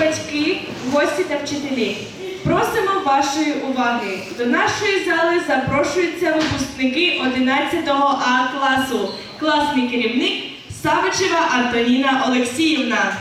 батьки, гості та вчителі. Просимо вашої уваги. До нашої зали запрошуються випускники 11 А класу. Класний керівник Савичева Антоніна Олексіївна.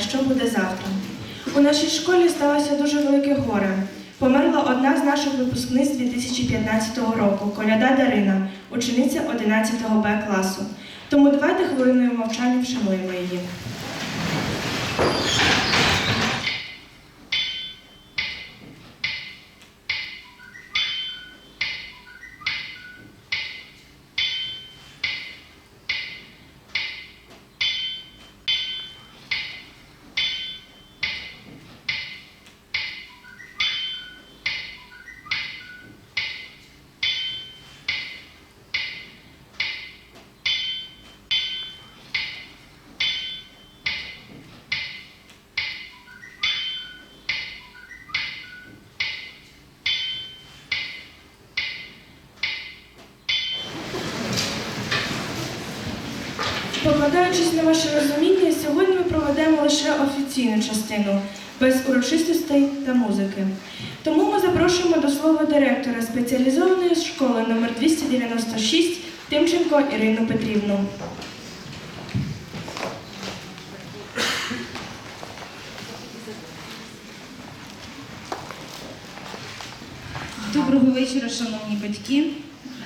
Що буде завтра. У нашій школі сталося дуже велике горе. Померла одна з наших випускниць 2015 року, Коляда Дарина, учениця 11 Б класу. Тому давайте хвилиною мовчання вшануємо її. Покладаючись на ваше розуміння, сьогодні ми проведемо лише офіційну частину, без урочистостей та музики. Тому ми запрошуємо до слова директора спеціалізованої школи номер 296 Тимченко Ірину Петрівну. Доброго вечора, шановні батьки,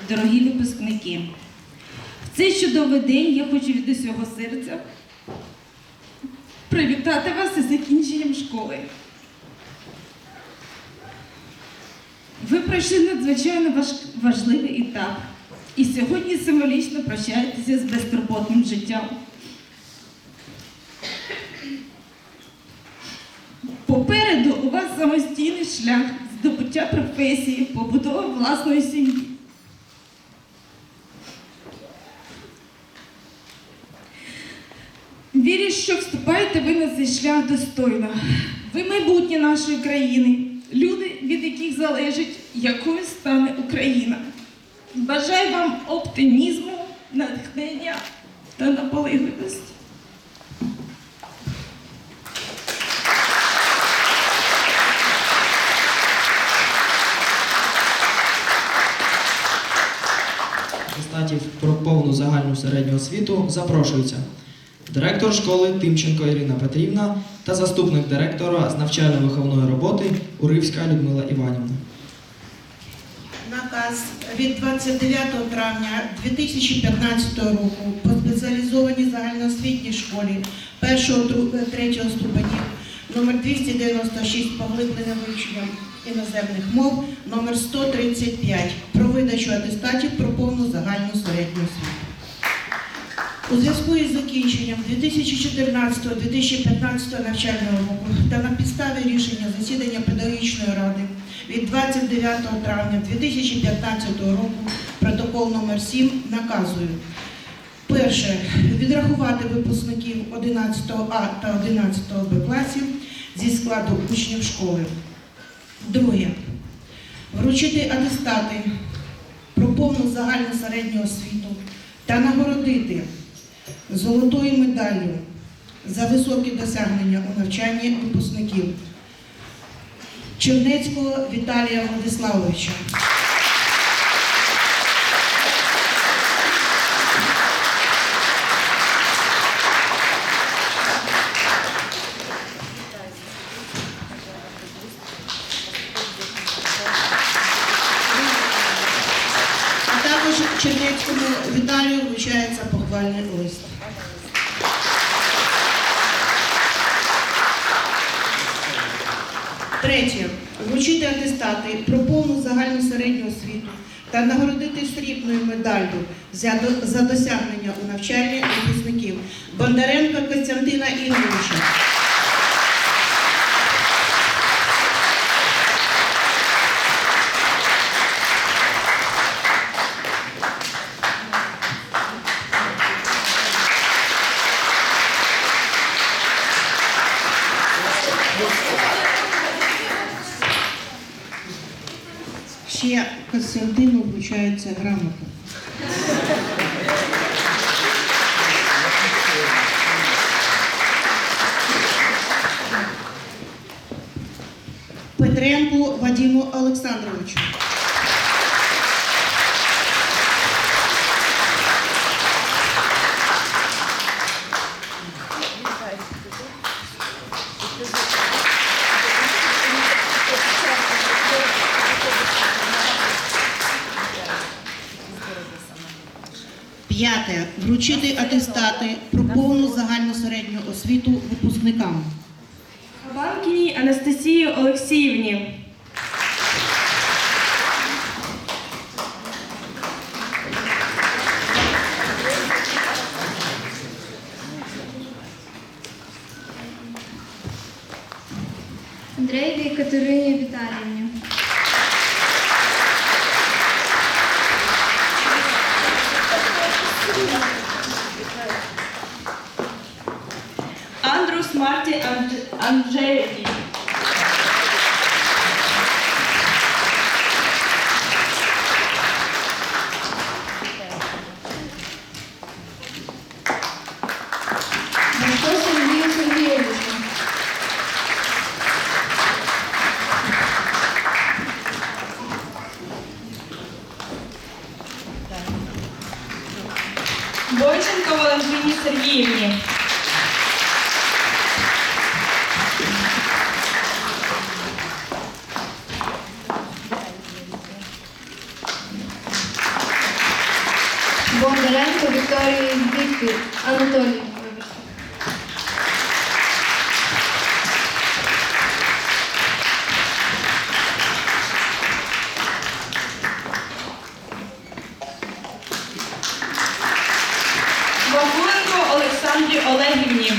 дорогі випускники. Цей чудовий день я хочу від усього серця привітати вас із закінченням школи. Ви пройшли надзвичайно важ- важливий етап і сьогодні символічно прощаєтеся з безтурботним життям. Попереду у вас самостійний шлях здобуття професії, побудова власної сім'ї. Вірю, що вступаєте ви на цей шлях достойно. Ви майбутнє нашої країни, люди, від яких залежить, якою стане Україна. Бажаю вам оптимізму, натхнення та наполегливості. Про повну загальну середню освіту запрошуються директор школи Тимченко Ірина Петрівна та заступник директора з навчально-виховної роботи Уривська Людмила Іванівна. Наказ від 29 травня 2015 року по спеціалізованій загальноосвітній школі 1-3 ступенів номер 296 поглиблене вивчення іноземних мов номер 135 про видачу атестатів про повну загальну середню освіту. У зв'язку із закінченням 2014-2015 навчального року та на підставі рішення засідання педагогічної ради від 29 травня 2015 року протокол номер 7 наказую. Перше. Відрахувати випускників 11 А та 11 Б класів зі складу учнів школи. Друге. Вручити атестати про повну загальну середню освіту та нагородити золотою медаллю за високі досягнення у навчанні випускників Чернецького Віталія Владиславовича. Вручити атестати про повну загальну середню освіту та нагородити срібною медаллю за, до- за досягнення у навчанні випускників Бондаренка Костянтина Ігоровича. Вручити атестати про повну загальну середню освіту випускникам. Хабанкіній Анастасії Олексіївні. Андреєвій Катерині Віталіївні. Андрус Марті Андж- Анджеєвні. Башко Сергію Сергійовичу. Бойченко Валентині Сергіївні. Олександрі Олегівні.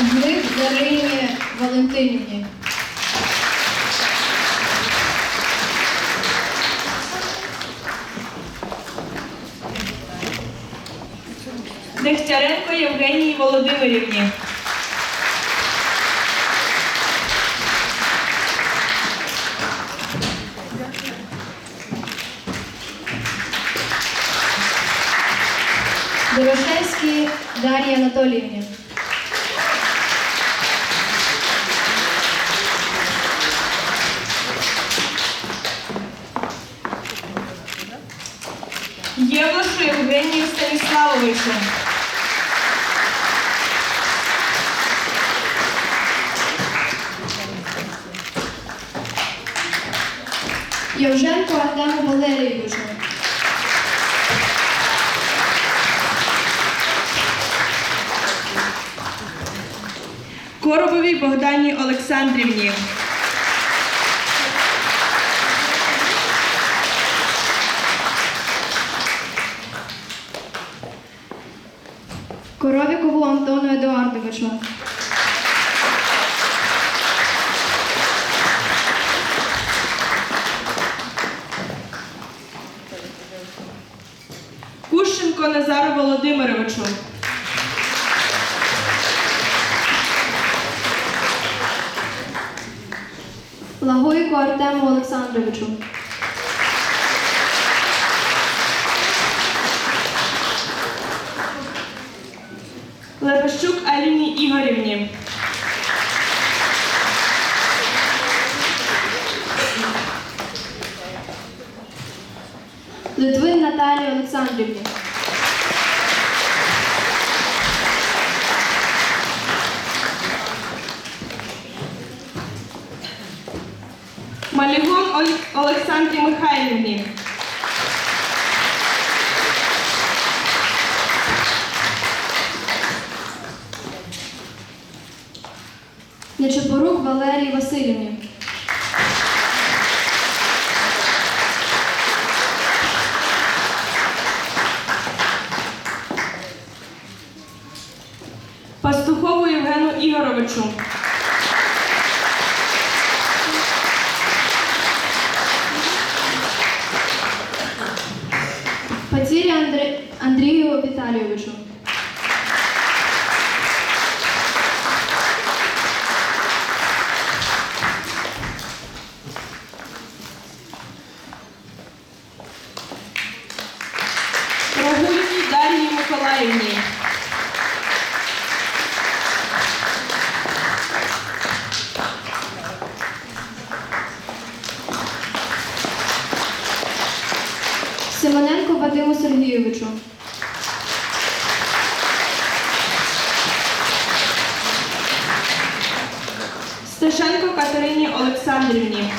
Глиб Дарині Валентинівні. Володимирівні. Дорошевській Дар'ї Анатоліївні. Євлашу Євгенію Станіславовичу. Артему Валерійовичу. Коробовій Богдані Олександрівні. Коровікову Антону Едуардовичу. Лагойко Артему Олександровичу. Лепещук Аліні Ігорівні. Литвин Наталії Олександрівні. Малігон Олександрі Михайлівні. Нечепорук Валерії Васильівні. Пацірі Андре... Андрію Віталійовичу. Стешенко Катерині Олександрівні.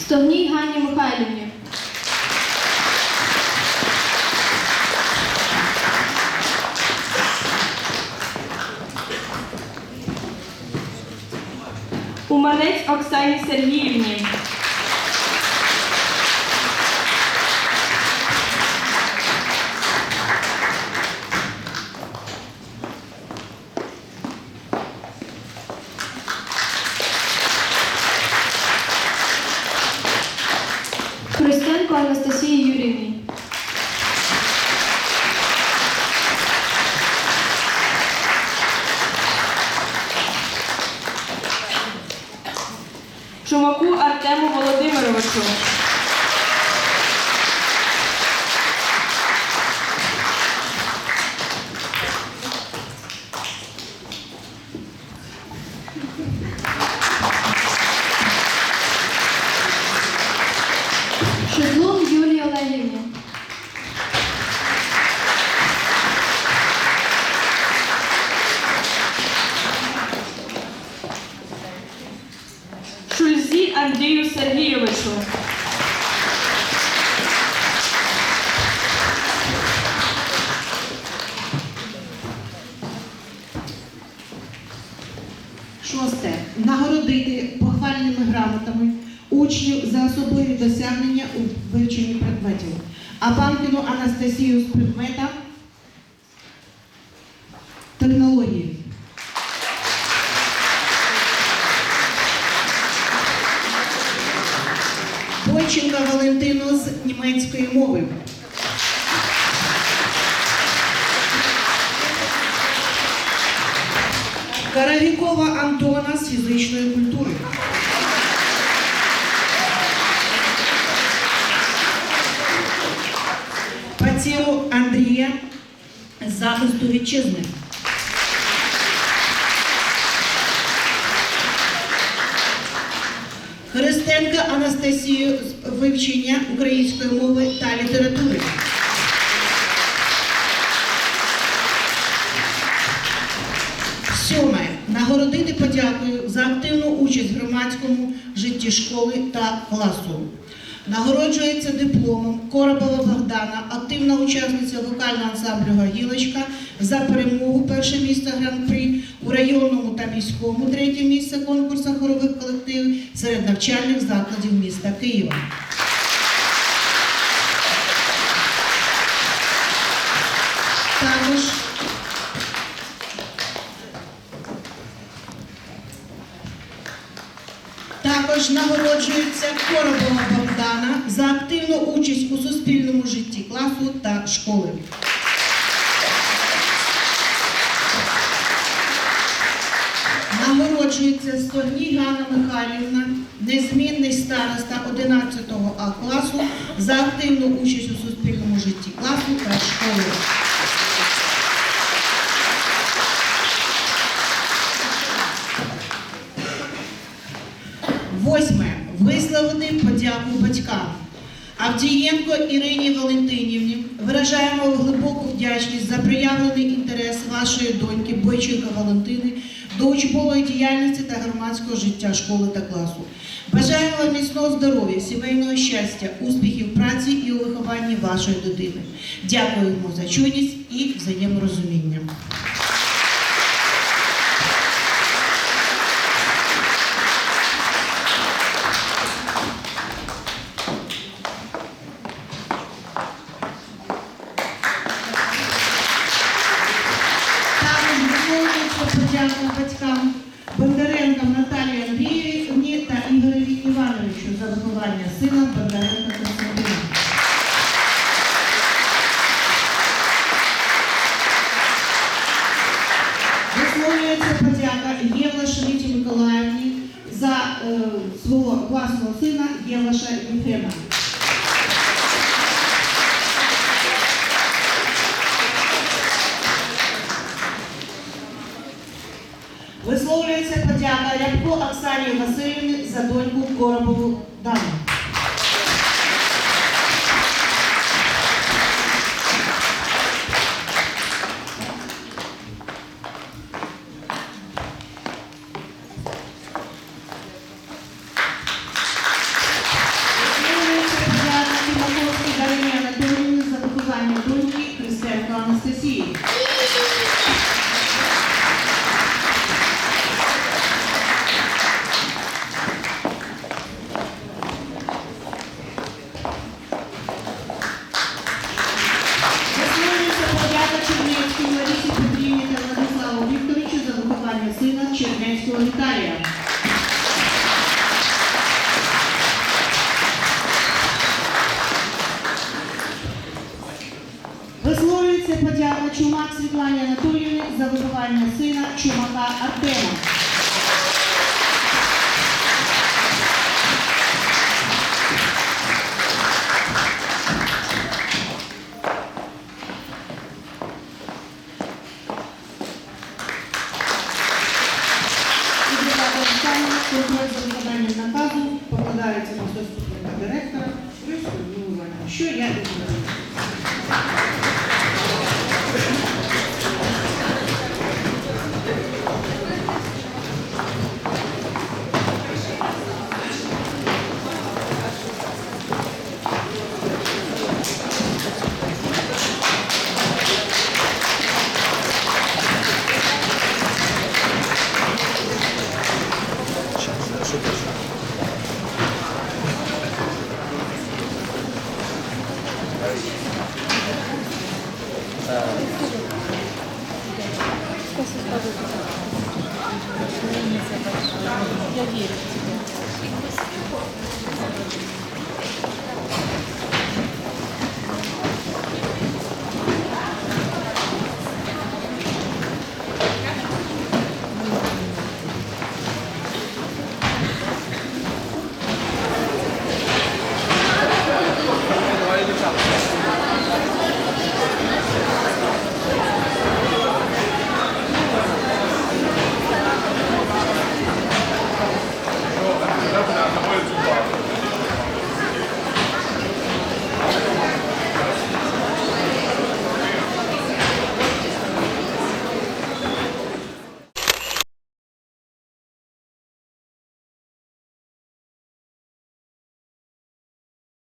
Стогній Ганні Михайлівні. Уманець Оксані Сергіївні. Анастасію з предмета технології. Бойченка Валентину з німецької мови. Захисту вітчизни. Христенка Анастасію з вивчення української мови та літератури. Сьоме. Нагородити подякою за активну участь в громадському житті школи та класу. Нагороджується дипломом Коробова Богдана, активна учасниця вокального ансамблю Гагілочка за перемогу перше місце гран-при у районному та міському, третє місце конкурсах хорових колективів серед навчальних закладів міста Києва. Також Також нагороджується Коробова Богдана за активну участь у суспільному житті класу та школи. Нагороджується Стогній Ганна Михайлівна, незмінний староста 11 А класу за активну участь у суспільному житті класу та школи. Авдієнко Ірині Валентинівні виражаємо глибоку вдячність за проявлений інтерес вашої доньки Бойченка Валентини до учбової діяльності та громадського життя школи та класу. Бажаємо вам міцного здоров'я, сімейного щастя, успіхів праці і у вихованні вашої дитини. Дякуємо за чуйність і взаєморозуміння. Рябко Оксані Васильівні за доньку Коробову Дану.